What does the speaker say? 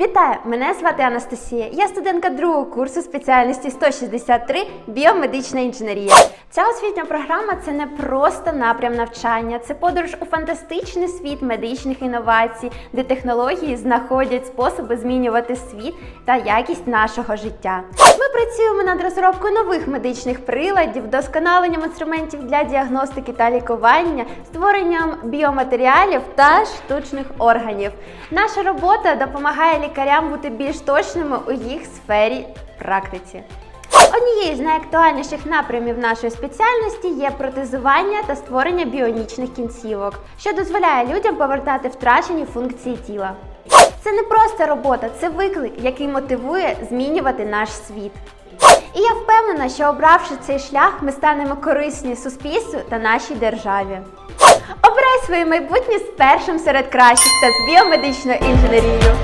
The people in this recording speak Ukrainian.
Вітаю! Мене звати Анастасія. Я студентка другого курсу спеціальності 163 біомедична інженерія. Ця освітня програма це не просто напрям навчання, це подорож у фантастичний світ медичних інновацій, де технології знаходять способи змінювати світ та якість нашого життя. Ми працюємо над розробкою нових медичних приладів, вдосконаленням інструментів для діагностики та лікування, створенням біоматеріалів та штучних органів. Наша робота допомагає лікарям бути більш точними у їх сфері практиці. Однією з найактуальніших напрямів нашої спеціальності є протезування та створення біонічних кінцівок, що дозволяє людям повертати втрачені функції тіла. Це не просто робота, це виклик, який мотивує змінювати наш світ. І я впевнена, що обравши цей шлях, ми станемо корисні суспільству та нашій державі. Обирай своє майбутнє з першим серед кращих та з біомедичною інженерією.